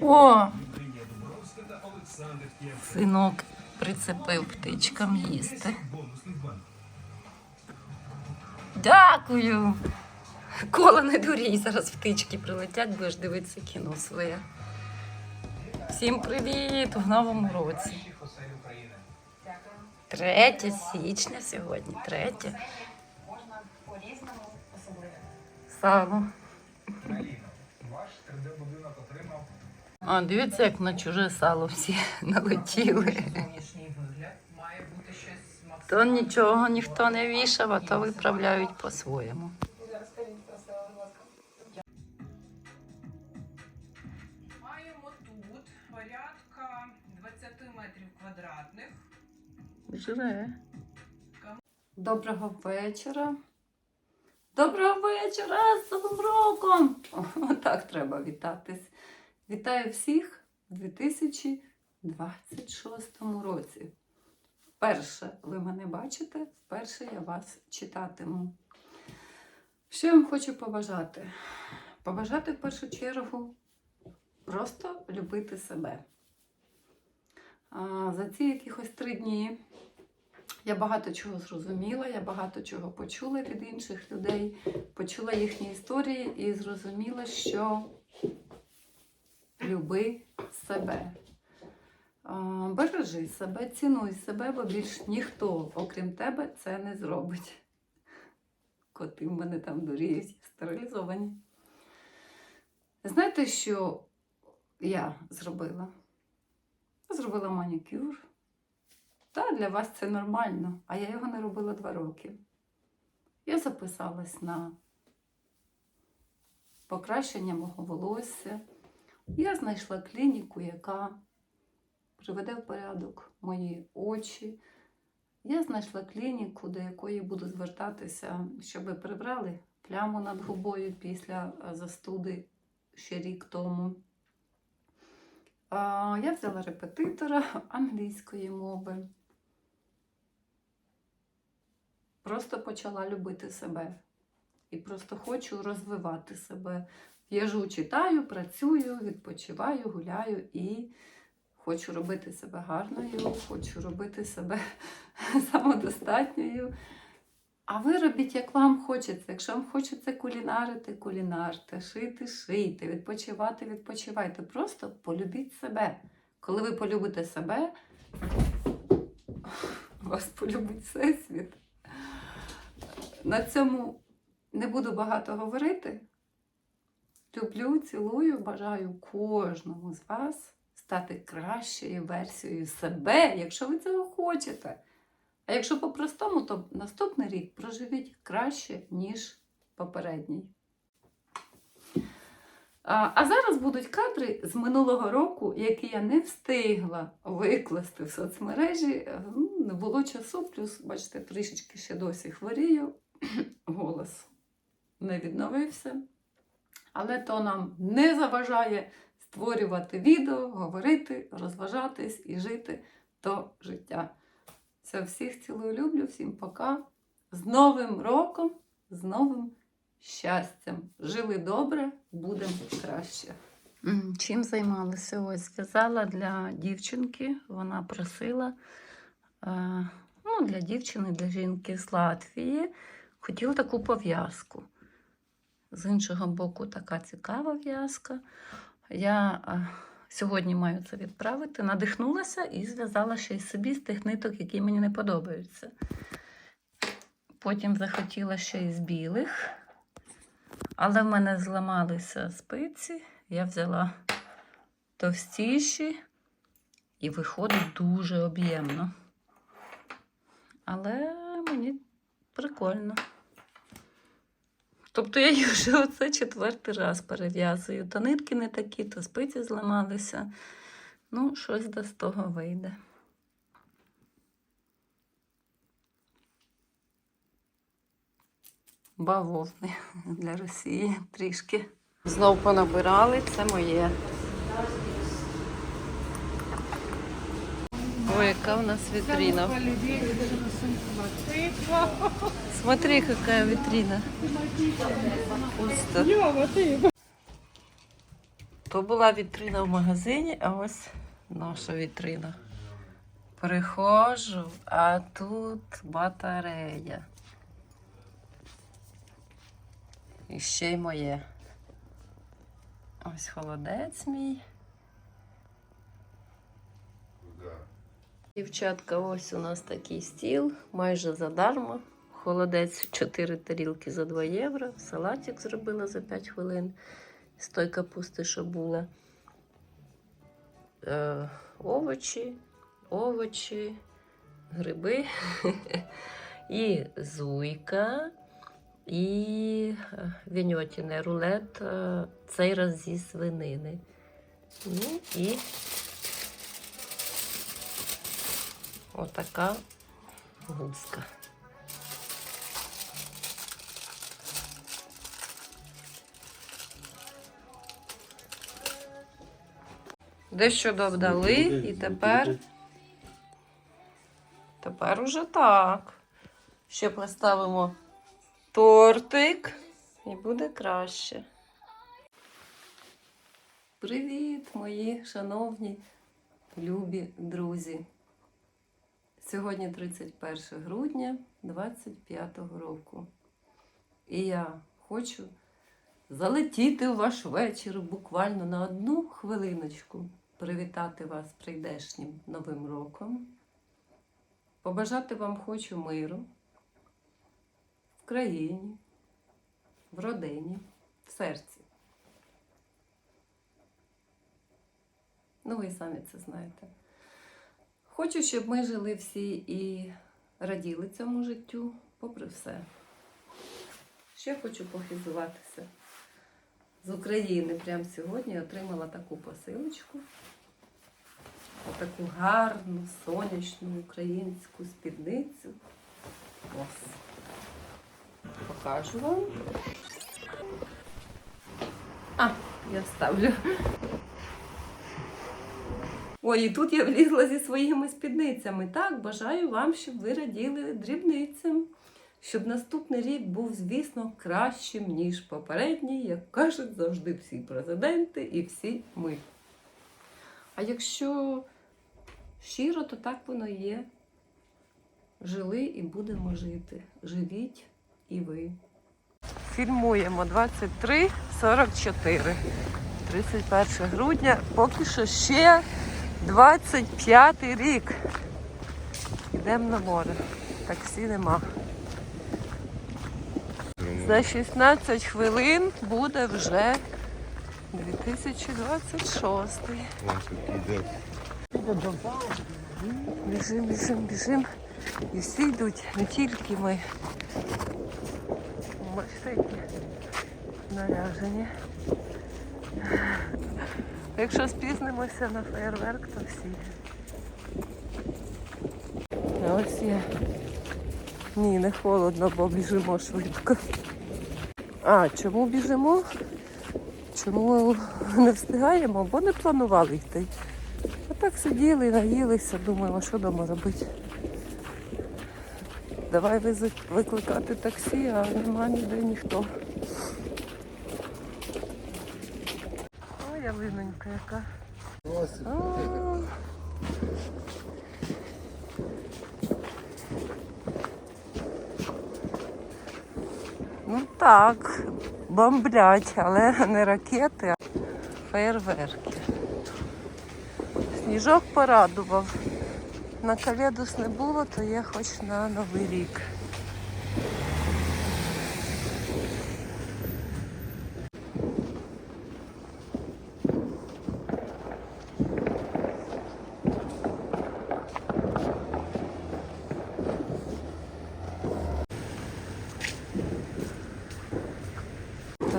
О! Синок прицепив птичкам їсти. Дякую. Кола не дурій, зараз птички прилетять, будеш дивитися кіно своє. Всім привіт в новому році. 3 січня сьогодні, 3. можна по-різному особливо. Сало. Ваш 3D-будинок отримав А, дивіться, як на чуже сало всі налетіли. То нічого ніхто не вішав, а то виправляють по-своєму. Маємо тут порядка 20 метрів квадратних. Жре. Доброго вечора. Доброго вечора з Новим роком! О, так треба вітатись. Вітаю всіх у 2026 році. Вперше ви мене бачите, вперше я вас читатиму. Що я вам хочу побажати? Побажати в першу чергу просто любити себе. А, За ці якихось три дні я багато чого зрозуміла, я багато чого почула від інших людей, почула їхні історії і зрозуміла, що люби себе. Бережи себе, цінуй себе, бо більш ніхто, окрім тебе, це не зробить. Коти в мене там дуріють, стерилізовані. Знаєте, що я зробила? Зробила манікюр. Та для вас це нормально, а я його не робила два роки. Я записалась на покращення мого волосся. Я знайшла клініку, яка приведе в порядок мої очі. Я знайшла клініку, до якої буду звертатися, щоб прибрали пляму над губою після е, застуди ще рік тому. Я взяла репетитора англійської мови. Просто почала любити себе. І просто хочу розвивати себе. Їжу, читаю, працюю, відпочиваю, гуляю і хочу робити себе гарною, хочу робити себе самодостатньою. А ви робіть, як вам хочеться. Якщо вам хочеться кулінарити, кулінарте, шити, шийте, відпочивати, відпочивайте. Просто полюбіть себе. Коли ви полюбите себе, вас полюбить всесвіт. На цьому не буду багато говорити. Люблю, цілую, бажаю кожному з вас стати кращою версією себе, якщо ви цього хочете. А якщо по-простому, то наступний рік проживіть краще, ніж попередній. А, зараз будуть кадри з минулого року, які я не встигла викласти в соцмережі. Не було часу, плюс, бачите, трішечки ще досі хворію. Голос не відновився. Але то нам не заважає створювати відео, говорити, розважатись і жити то життя. Все, всіх цілую люблю, всім пока. З Новим роком, з новим щастям. Жили добре, будемо краще. Чим займалася? Ось зв'язала для дівчинки. Вона просила е, ну, для дівчини, для жінки з Латвії. Хотіла таку пов'язку. З іншого боку, така цікава в'язка. Я сьогодні маю це відправити. Надихнулася і зв'язала ще й собі з тих ниток, які мені не подобаються. Потім захотіла ще й з білих, але в мене зламалися спиці. Я взяла товстіші і виходить дуже об'ємно. Але мені прикольно. Тобто я їх вже оце четвертий раз перев'язую. То нитки не такі, то спиці зламалися. Ну, щось до з того вийде. Бавовни для Росії трішки. Знов понабирали, це моє. Ой, яка у нас вітрина. Смотри, какая витрина. Пусто. То була вітрина в магазині, а ось наша вітрина. Приходжу, а тут батарея. І ще й моє. Ось холодець мій. Дівчатка, ось у нас такий стіл, майже задарма. Холодець 4 тарілки за 2 євро. Салатик зробила за 5 хвилин. З той капусти, що була. Е, овочі, овочі, гриби. І зуйка, і е, віньотіне рулет, е, цей раз зі свинини. Ну і отака гуска. Дещо додали, і тепер. Тепер уже так. Ще поставимо тортик і буде краще. Привіт, мої шановні любі друзі. Сьогодні 31 грудня 25 року. І я хочу залетіти у ваш вечір буквально на одну хвилиночку, привітати вас прийдешнім Новим роком. Побажати вам хочу миру в країні, в родині, в серці. Ну, ви самі це знаєте. Хочу, щоб ми жили всі і раділи цьому життю, попри все. Ще хочу похизуватися. З України прямо сьогодні отримала таку посилочку. Таку гарну, сонячну українську спідницю. Ось. Покажу вам. А, я вставлю. Ой, і тут я влізла зі своїми спідницями. Так, бажаю вам, щоб ви раділи дрібницям. Щоб наступний рік був, звісно, кращим, ніж попередній, як кажуть завжди всі президенти і всі ми. А якщо щиро, то так воно є. Жили і будемо жити. Живіть і ви. Фільмуємо 23.44. 31 грудня. Поки що ще 25 рік. Йдемо на море. Таксі нема. За 16 хвилин буде вже 2026. Біжим, біжим, біжим. І всі йдуть, не тільки ми. Машики наряжені. Якщо спізнимося на фейерверк, то всі. Ось я. Ні, не холодно, бо біжимо швидко. А, чому біжимо? Чому не встигаємо? Бо не планували йти. А так сиділи, наїлися, думаємо, що вдома робити. Давай викликати таксі, а нема ніде ніхто. Ой, ялинонька яка. А. Ну так, бомблять, але не ракети, а феєрверки. Сніжок порадував. На Каледус не було, то є хоч на Новий рік.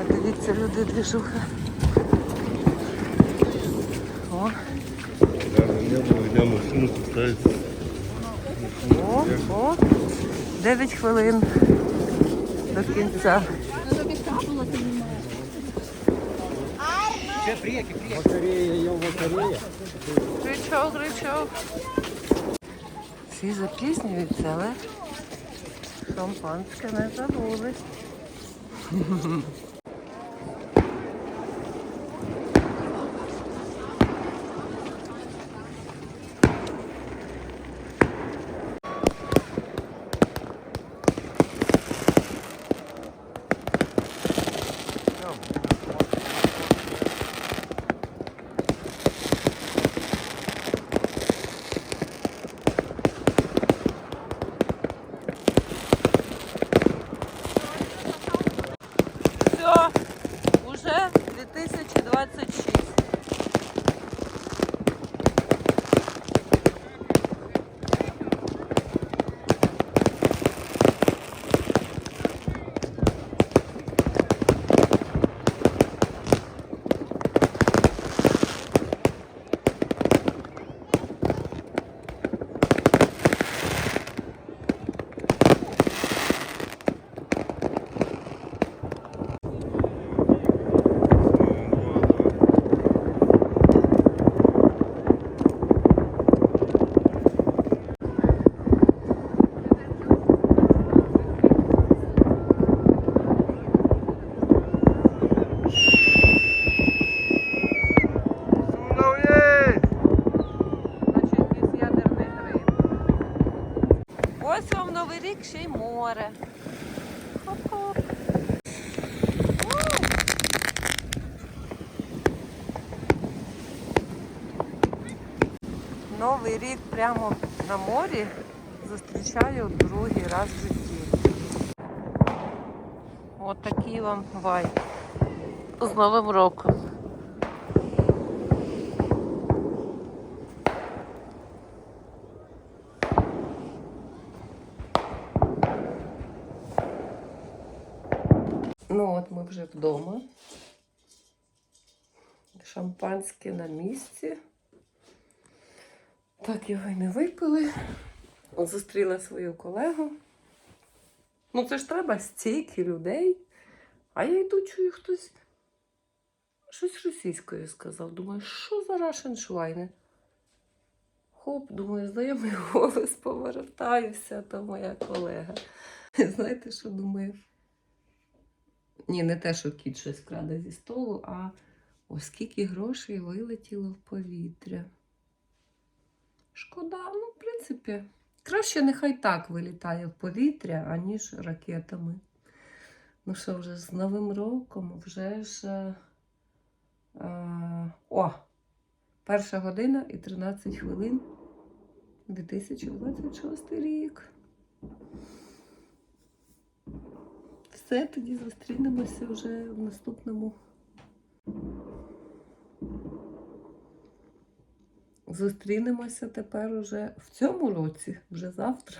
Дивіться, люди движуха. О, о, о. 9 хвилин до кінця. Кричок, кричок. Всі запізнюються, але шампанське не забули. рік, ще й море. Новий рік прямо на морі зустрічаю другий раз в житті. От такий вам вайб. З Новим роком. Ну от ми вже вдома. Шампанське на місці. Так його й не випили. Зустріла свою колегу. Ну, це ж треба стільки людей. А я йду, чую хтось щось російською сказав. Думаю, що за Рашеншвайне? Хоп, думаю, знайомий голос повертаюся, то моя колега. Знаєте, що думаю? Ні, не те, що кіт щось краде зі столу, а ось скільки грошей вилетіло в повітря. Шкода, ну, в принципі, краще нехай так вилітає в повітря, аніж ракетами. Ну що, вже з Новим роком, вже ж. е, е, о! Перша година і 13 хвилин. 2026 рік. Все, тоді зустрінемося вже в наступному. Зустрінемося тепер уже в цьому році, вже завтра.